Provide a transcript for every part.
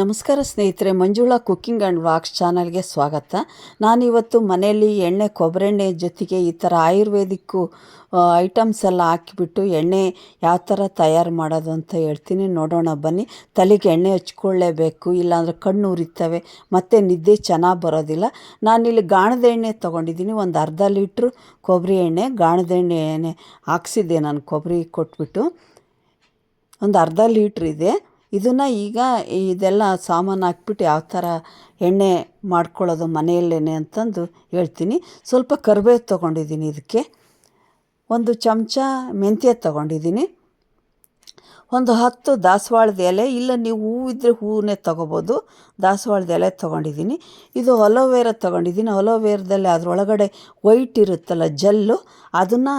ನಮಸ್ಕಾರ ಸ್ನೇಹಿತರೆ, Manjula cooking and walks ಚಾನಲ್ಗೆ ಸ್ವಾಗತ. ನಾನಿವತ್ತು ಮನೆಯಲ್ಲಿ ಎಣ್ಣೆ ಕೊಬ್ಬರೆಣ್ಣೆ ಜೊತೆಗೆ ಈ ಥರ ಆಯುರ್ವೇದಿಕ್ಕು ಐಟಮ್ಸ್ ಎಲ್ಲ ಹಾಕಿಬಿಟ್ಟು ಎಣ್ಣೆ ಯಾವ ಥರ ತಯಾರು ಮಾಡೋದು ಅಂತ ಹೇಳ್ತೀನಿ. ನೋಡೋಣ, ಬನ್ನಿ. ತಲೆಗೆ ಎಣ್ಣೆ ಹಚ್ಕೊಳ್ಳೇಬೇಕು, ಇಲ್ಲಾಂದರೆ ಕಣ್ಣು ಉರಿತವೆ, ಮತ್ತು ನಿದ್ದೆ ಚೆನ್ನಾಗಿ ಬರೋದಿಲ್ಲ. ನಾನಿಲ್ಲಿ ಗಾಣದ ಎಣ್ಣೆ ತೊಗೊಂಡಿದ್ದೀನಿ, ಒಂದು ಅರ್ಧ ಲೀಟ್ರ್ ಕೊಬ್ಬರಿ ಎಣ್ಣೆ, ಗಾಣದ ಎಣ್ಣೆ ಹಾಕ್ಸಿದ್ದೆ ನಾನು, ಕೊಬ್ಬರಿ ಕೊಟ್ಬಿಟ್ಟು. ಒಂದು ಅರ್ಧ ಲೀಟ್ರ್ ಇದೆ. ಇದನ್ನು ಈಗ ಇದೆಲ್ಲ ಸಾಮಾನು ಹಾಕ್ಬಿಟ್ಟು ಯಾವ ಥರ ಎಣ್ಣೆ ಮಾಡ್ಕೊಳ್ಳೋದು ಮನೆಯಲ್ಲೇ ಅಂತಂದು ಹೇಳ್ತೀನಿ. ಸ್ವಲ್ಪ ಕರಿಬೇವು ತೊಗೊಂಡಿದ್ದೀನಿ ಇದಕ್ಕೆ. ಒಂದು ಚಮಚ ಮೆಂತ್ಯ ತೊಗೊಂಡಿದ್ದೀನಿ. ಒಂದು ಹತ್ತು ದಾಸವಾಳದ ಎಲೆ, ಇಲ್ಲ ನೀವು ಹೂವು ಇದ್ದರೆ ಹೂವನ್ನೇ ತೊಗೋಬೋದು. ದಾಸವಾಳದ ಎಲೆ ತೊಗೊಂಡಿದ್ದೀನಿ. ಇದು ಅಲೋವೇರ ತೊಗೊಂಡಿದ್ದೀನಿ. ಅಲೋವೇರದಲ್ಲಿ ಅದರೊಳಗಡೆ ವೈಟ್ ಇರುತ್ತಲ್ಲ ಜಲ್ಲು, ಅದನ್ನು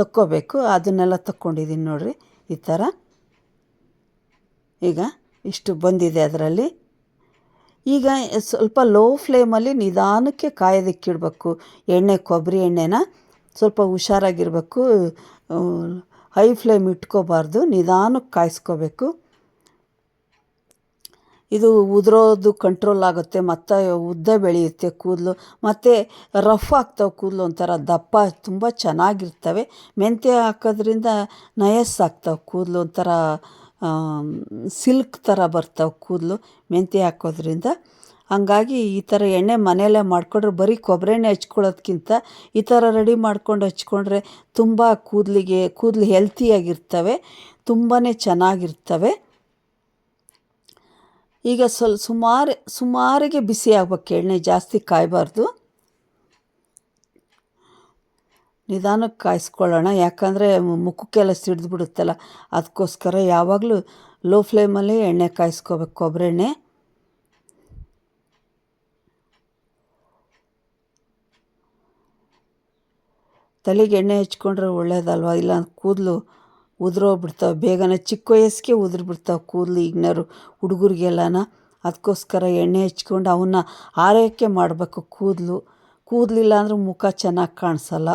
ತಕ್ಕೋಬೇಕು. ಅದನ್ನೆಲ್ಲ ತಕ್ಕೊಂಡಿದ್ದೀನಿ ನೋಡಿರಿ, ಈ ಥರ ಈಗ ಇಷ್ಟು ಬಂದಿದೆ ಅದರಲ್ಲಿ. ಈಗ ಸ್ವಲ್ಪ ಲೋ ಫ್ಲೇಮಲ್ಲಿ ನಿಧಾನಕ್ಕೆ ಕಾಯೋದಕ್ಕಿಡಬೇಕು. ಎಣ್ಣೆ, ಕೊಬ್ಬರಿ ಎಣ್ಣೆನ ಸ್ವಲ್ಪ ಹುಷಾರಾಗಿರಬೇಕು. ಹೈ ಫ್ಲೇಮ್ ಇಟ್ಕೋಬಾರ್ದು, ನಿಧಾನಕ್ಕೆ ಕಾಯಿಸ್ಕೋಬೇಕು. ಇದು ಉದುರೋದು ಕಂಟ್ರೋಲ್ ಆಗುತ್ತೆ, ಮತ್ತು ಉದ್ದ ಬೆಳೆಯುತ್ತೆ ಕೂದಲು. ಮತ್ತು ರಫ್ ಆಗ್ತವೆ ಕೂದಲು ಒಂಥರ, ದಪ್ಪ, ತುಂಬ ಚೆನ್ನಾಗಿರ್ತವೆ. ಮೆಂತ್ಯ ಹಾಕೋದ್ರಿಂದ ನಯಸ್ಸಾಗ್ತಾವೆ ಕೂದಲು ಒಂಥರ ಸಿಲ್ಕ್ ಥರ ಬರ್ತಾವೆ ಕೂದಲು ಮೆಂತ್ಯ ಹಾಕೋದ್ರಿಂದ. ಹಾಗಾಗಿ ಈ ಥರ ಎಣ್ಣೆ ಮನೆಯಲ್ಲೇ ಮಾಡಿಕೊಂಡ್ರೆ ಬರೀ ಕೊಬ್ಬರಿ ಎಣ್ಣೆ ಹಚ್ಕೊಳ್ಳೋದ್ಕಿಂತ ಈ ಥರ ರೆಡಿ ಮಾಡ್ಕೊಂಡು ಹಚ್ಕೊಂಡ್ರೆ ತುಂಬ ಕೂದಲಿಗೆ, ಕೂದಲು ಹೆಲ್ತಿಯಾಗಿರ್ತವೆ ತುಂಬಾ ಚೆನ್ನಾಗಿರ್ತವೆ. ಈಗ ಸ್ವಲ್ಪ ಸುಮಾರು, ಸುಮಾರಿಗೆ ಬಿಸಿ ಆಗ್ಬೇಕು ಎಣ್ಣೆ ಜಾಸ್ತಿ ಕಾಯಬಾರ್ದು. ನಿಧಾನಕ್ಕೆ ಕಾಯಿಸ್ಕೊಳ್ಳೋಣ. ಯಾಕಂದರೆ ಮುಖಕ್ಕೆಲ್ಲ ಸಿಡಿದು ಬಿಡುತ್ತಲ್ಲ ಅದಕ್ಕೋಸ್ಕರ ಯಾವಾಗಲೂ ಲೋ ಫ್ಲೇಮಲ್ಲಿ ಎಣ್ಣೆ ಕಾಯಿಸ್ಕೋಬೇಕು, ಕೊಬ್ಬರಿ ಎಣ್ಣೆ. ತಲೆಗೆ ಎಣ್ಣೆ ಹಚ್ಕೊಂಡ್ರೆ ಒಳ್ಳೇದಲ್ವ? ಇಲ್ಲ ಕೂದಲು ಉದುರೋಗ್ಬಿಡ್ತಾವೆ ಬೇಗನೆ ಚಿಕ್ಕ ವಯಸ್ಸಿಗೆ ಉದುರ್ಬಿಡ್ತಾವೆ ಕೂದಲು ಈಗಿನವರು ಹುಡುಗರಿಗೆಲ್ಲನ. ಅದಕ್ಕೋಸ್ಕರ ಎಣ್ಣೆ ಹಚ್ಕೊಂಡು ಅವನ್ನ ಆರೈಕೆ ಮಾಡಬೇಕು ಕೂದಲು. ಕೂದಲಿಲ್ಲ ಅಂದ್ರೆ ಮುಖ ಚೆನ್ನಾಗಿ ಕಾಣಿಸಲ್ಲ.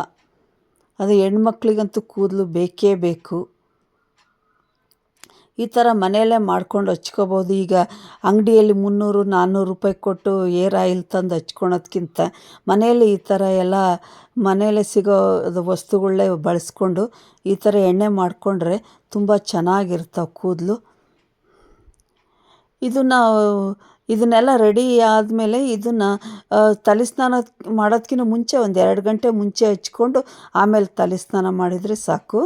ಅದು ಹೆಣ್ಮಕ್ಳಿಗಂತೂ ಕೂದಲು ಬೇಕೇ ಬೇಕು. ಈ ಥರ ಮನೆಯಲ್ಲೇ ಮಾಡ್ಕೊಂಡು ಹಚ್ಕೋಬೋದು. ಈಗ ಅಂಗಡಿಯಲ್ಲಿ ಮುನ್ನೂರು, ನಾನ್ನೂರು ರೂಪಾಯಿ ಕೊಟ್ಟು ಏರ್ ಆಯಿಲ್ ತಂದು ಹಚ್ಕೊಳೋದ್ಕಿಂತ ಮನೆಯಲ್ಲಿ ಈ ಥರ ಎಲ್ಲ ಮನೆಯಲ್ಲೇ ಸಿಗೋ ವಸ್ತುಗಳನ್ನೇ ಬಳಸ್ಕೊಂಡು ಈ ಥರ ಎಣ್ಣೆ ಮಾಡಿಕೊಂಡ್ರೆ ತುಂಬ ಚೆನ್ನಾಗಿರ್ತಾವೆ ಕೂದಲು. ಇದನ್ನು ಇದನ್ನೆಲ್ಲ ರೆಡಿ ಆದಮೇಲೆ ಇದನ್ನು ತಲೆ ಸ್ನಾನ ಮಾಡೋದಕ್ಕಿಂತ ಮುಂಚೆ ಒಂದು ಎರಡು ಗಂಟೆ ಮುಂಚೆ ಹಚ್ಕೊಂಡು ಆಮೇಲೆ ತಲೆ ಸ್ನಾನ ಮಾಡಿದರೆ ಸಾಕು.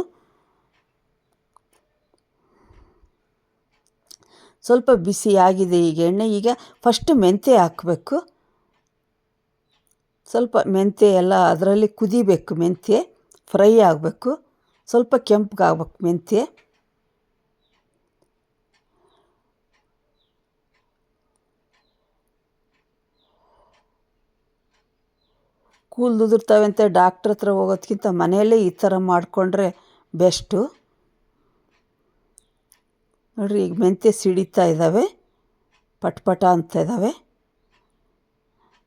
ಸ್ವಲ್ಪ ಬಿಸಿ ಆಗಿದೆ ಈಗ ಎಣ್ಣೆ, ಈಗ ಫಸ್ಟ್ ಮೆಂತ್ಯ ಹಾಕಬೇಕು. ಸ್ವಲ್ಪ ಮೆಂತ್ಯ ಎಲ್ಲ ಅದರಲ್ಲಿ ಕುದಿಬೇಕು, ಮೆಂತ್ಯ ಫ್ರೈ ಆಗಬೇಕು. ಸ್ವಲ್ಪ ಕೆಂಪಗಾಗ್ಬೇಕು ಮೆಂತ್ಯ. ಕೂದಲು ಉದುರ್ತವೆ ಅಂತ ಡಾಕ್ಟ್ರ್ ಹತ್ರ ಹೋಗೋದ್ಕಿಂತ ಮನೆಯಲ್ಲೇ ಈ ಥರ ಮಾಡಿಕೊಂಡ್ರೆ ಬೆಸ್ಟು ನೋಡಿರಿ, ಈಗ ಮೆಂತ್ಯ ಸಿಡಿತಾ ಇದ್ದಾವೆ ಪಟ್ಪಟ ಅಂತ ಇದ್ದಾವೆ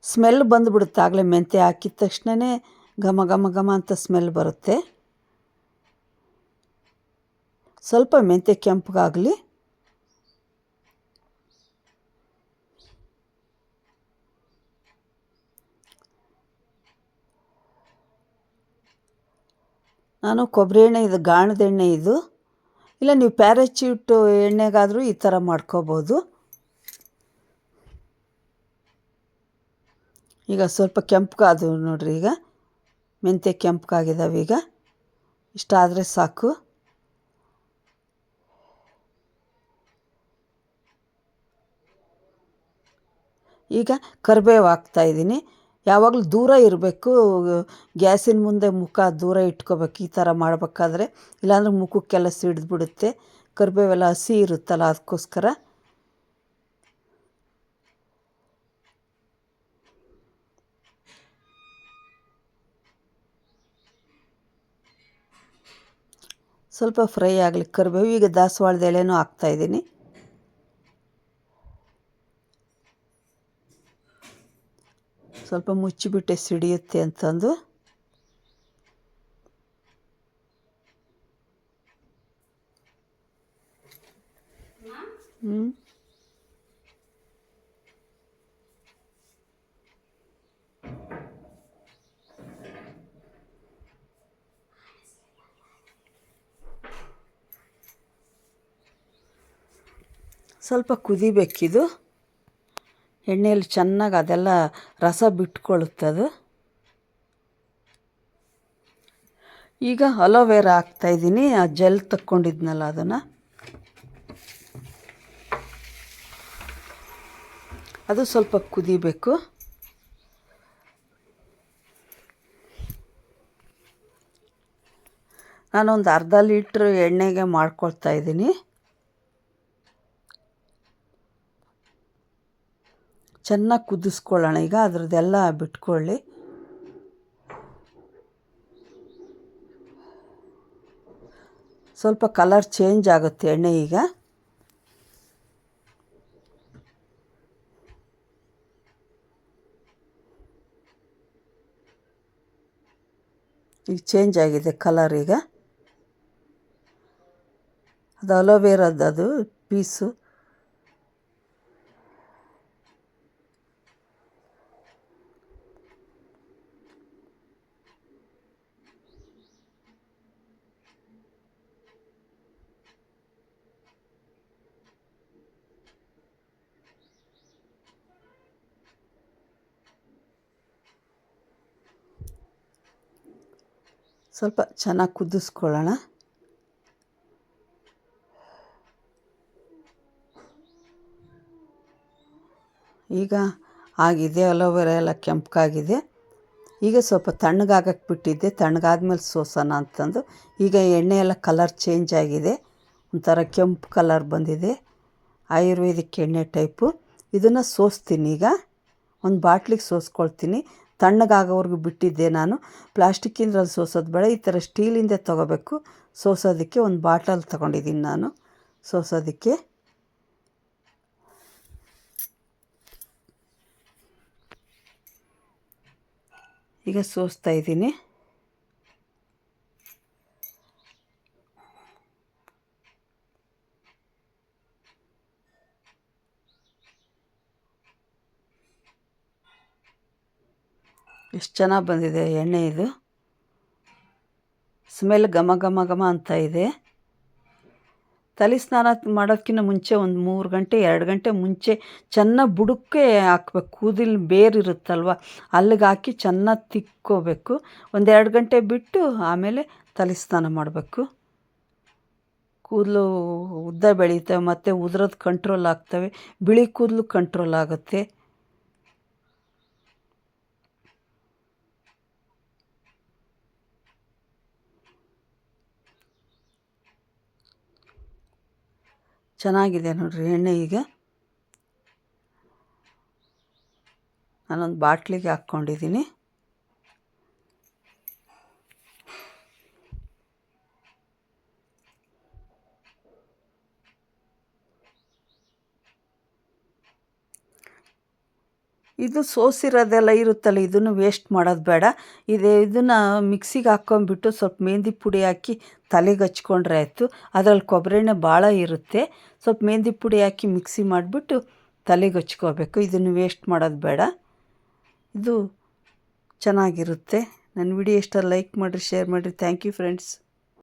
ಸ್ಮೆಲ್ ಬಂದುಬಿಡುತ್ತೆ ಆಗಲೇ ಮೆಂತ್ಯ ಹಾಕಿದ ತಕ್ಷಣವೇ ಘಮ ಘಮ ಘಮ ಅಂತ ಸ್ಮೆಲ್ ಬರುತ್ತೆ. ಸ್ವಲ್ಪ ಮೆಂತ್ಯ ಕೆಂಪಗಾಗಲಿ. ನಾನು ಕೊಬ್ಬರಿ ಎಣ್ಣೆ ಇದು, ಗಾಣದ ಎಣ್ಣೆ ಇದು. ಇಲ್ಲ, ನೀವು ಪ್ಯಾರಚ್ಯೂಟ್ ಎಣ್ಣೆಗಾದರೂ ಈ ಥರ ಮಾಡ್ಕೋಬೋದು. ಈಗ ಸ್ವಲ್ಪ ಕೆಂಪಗಾದವು ನೋಡ್ರಿ ಈಗ. ಮೆಂತ್ಯ ಕೆಂಪಗಾಗಿದ್ದಾವೆ ಈಗ. ಇಷ್ಟಾದರೆ ಸಾಕು. ಈಗ ಕರಿಬೇವು ಹಾಕ್ತಾಯಿದ್ದೀನಿ ಯಾವಾಗಲೂ ದೂರ ಇರಬೇಕು. ಗ್ಯಾಸಿನ ಮುಂದೆ ಮುಖ ದೂರ ಇಟ್ಕೋಬೇಕು. ಈ ಥರ ಮಾಡಬೇಕಾದ್ರೆ ಇಲ್ಲಾಂದ್ರೆ ಮುಖಕ್ಕೆಲ್ಲ ಸಿಡಿದ್ಬಿಡುತ್ತೆ. ಕರಿಬೇವೆಲ್ಲ ಹಸಿ ಇರುತ್ತಲ್ಲ ಅದಕ್ಕೋಸ್ಕರ. ಸ್ವಲ್ಪ ಫ್ರೈ ಆಗಲಿ. ಕರಿಬೇವು ಈಗ ದಾಸವಾಳದ ಎಲೆನೂ ಹಾಕ್ತಾಯಿದ್ದೀನಿ ಸ್ವಲ್ಪ ಮುಚ್ಚಿಬಿಟ್ಟೆ ಸಿಡಿಯುತ್ತೆ ಅಂತಂದು. ಹ್ಞೂ ಸ್ವಲ್ಪ ಕುದಿಬೇಕಿದು. ಎಣ್ಣೆಯಲ್ಲಿ ಚೆನ್ನಾಗಿ ಅದೆಲ್ಲ ರಸ ಬಿಟ್ಕೊಳ್ಳುತ್ತದು ಈಗ ಅಲೋವೆರಾ ಹಾಕ್ತಾಯಿದ್ದೀನಿ ಆ ಜೆಲ್ ತಕ್ಕೊಂಡಿದ್ನಲ್ಲ ಅದನ್ನು. ಅದು ಸ್ವಲ್ಪ ಕುದಿಬೇಕು. ನಾನೊಂದು ಅರ್ಧ ಲೀಟ್ರ್ ಎಣ್ಣೆಗೆ ಮಾಡ್ಕೊಳ್ತಾ ಇದ್ದೀನಿ. ಚೆನ್ನಾಗಿ ಕುದಿಸ್ಕೊಳ್ಳೋಣ. ಈಗ ಅದರದ್ದೆಲ್ಲ ಬಿಟ್ಕೊಳ್ಳಿ. ಸ್ವಲ್ಪ ಕಲರ್ ಚೇಂಜ್ ಆಗುತ್ತೆ ಎಣ್ಣೆ ಈಗ. ಈಗ ಚೇಂಜ್ ಆಗಿದೆ ಕಲರ್ ಈಗ. ಅದು ಅಲೋವೇರದ್ದು ಪೀಸು. ಸ್ವಲ್ಪ ಚೆನ್ನಾಗಿ ಕುದಿಸ್ಕೊಳ್ಳೋಣ. ಈಗ ಆಗಿದೆ, ಅಲೋವೆರಾ ಎಲ್ಲ ಕೆಂಪಗಾಗಿದೆ. ಈಗ ಸ್ವಲ್ಪ ತಣ್ಣಗಾಗಕ್ಕೆ ಬಿಟ್ಟಿದ್ದೆ. ತಣ್ಣಗಾದ್ಮೇಲೆ ಸೋಸೋಣ ಅಂತಂದು. ಈಗ ಎಣ್ಣೆ ಎಲ್ಲ ಕಲರ್ ಚೇಂಜ್ ಆಗಿದೆ. ಒಂಥರ ಕೆಂಪು ಕಲರ್ ಬಂದಿದೆ. ಆಯುರ್ವೇದಿಕ್ ಎಣ್ಣೆ ಟೈಪು. ಇದನ್ನು ಸೋಸ್ತೀನಿ ಈಗ. ಒಂದು ಬಾಟ್ಲಿಗೆ ಸೋಸ್ಕೊಳ್ತೀನಿ. ತಣ್ಣಗಾಗೋವರೆಗೂ ಬಿಟ್ಟಿದ್ದೆ ನಾನು. ಪ್ಲಾಸ್ಟಿಕ್ಕಿಂದ್ರಲ್ಲಿ ಸೋಸೋದು ಬೇಡ, ಈ ಥರ ಸ್ಟೀಲಿಂದ ತೊಗೋಬೇಕು. ಸೋಸೋದಕ್ಕೆ ಒಂದು ಬಾಟಲ್ ತೊಗೊಂಡಿದ್ದೀನಿ ನಾನು. ಸೋಸೋದಕ್ಕೆ. ಈಗ ಸೋಸ್ತಾ ಇದ್ದೀನಿ. ಎಷ್ಟು ಚೆನ್ನಾಗಿ ಬಂದಿದೆ ಎಣ್ಣೆ ಇದು? ಸ್ಮೆಲ್ ಘಮ ಘಮ ಘಮ ಅಂತ ಇದೆ. ತಲೆ ಸ್ನಾನ ಮಾಡೋದಕ್ಕಿಂತ ಮುಂಚೆ ಒಂದು ಮೂರು ಗಂಟೆ, ಎರಡು ಗಂಟೆ ಮುಂಚೆ ಚೆನ್ನಾಗಿ ಬುಡಕ್ಕೆ ಹಾಕ್ಬೇಕು. ಕೂದಲು ಬೇರಿರುತ್ತಲ್ವ ಅಲ್ಲಿಗೆ ಹಾಕಿ ಚೆನ್ನಾಗಿ ತಿಕ್ಕೋಬೇಕು. ಒಂದೆರಡು ಗಂಟೆ ಬಿಟ್ಟು ಆಮೇಲೆ ತಲೆ ಸ್ನಾನ ಮಾಡಬೇಕು. ಕೂದಲು ಉದ್ದ ಬೆಳೀತವೆ, ಮತ್ತು ಉದ್ರದ್ದು ಕಂಟ್ರೋಲ್ ಆಗ್ತವೆ. ಬಿಳಿ ಕೂದಲು ಕಂಟ್ರೋಲ್ ಆಗುತ್ತೆ. ಚೆನ್ನಾಗಿದೆ ನೋಡಿರಿ ಎಣ್ಣೆ ಈಗ. ನಾನೊಂದು ಬಾಟ್ಲಿಗೆ ಹಾಕ್ಕೊಂಡಿದ್ದೀನಿ. ಇದು ಸೋಸಿರೋದೆಲ್ಲ ಇರುತ್ತಲ್ಲ, ಇದನ್ನು ವೇಸ್ಟ್ ಮಾಡೋದು ಬೇಡ. ಇದೆ, ಇದನ್ನು ಮಿಕ್ಸಿಗೆ ಹಾಕ್ಕೊಂಬಿಟ್ಟು ಸ್ವಲ್ಪ ಮೆಹಂದಿ ಪುಡಿ ಹಾಕಿ ತಲೆಗೆ ಹಚ್ಕೊಂಡ್ರೆ ಆಯಿತು. ಅದರಲ್ಲಿ ಕೊಬ್ಬರಿ ಎಣ್ಣೆ ಭಾಳ ಇರುತ್ತೆ. ಸ್ವಲ್ಪ ಮೆಹಂದಿ ಪುಡಿ ಹಾಕಿ ಮಿಕ್ಸಿ ಮಾಡಿಬಿಟ್ಟು ತಲೆಗೆ ಹಚ್ಕೋಬೇಕು. ಇದನ್ನು ವೇಸ್ಟ್ ಮಾಡೋದು ಬೇಡ. ಇದು ಚೆನ್ನಾಗಿರುತ್ತೆ. ನನ್ನ ವಿಡಿಯೋ ಇಷ್ಟ ಲೈಕ್ ಮಾಡಿರಿ ಶೇರ್ ಮಾಡಿರಿ. Thank you friends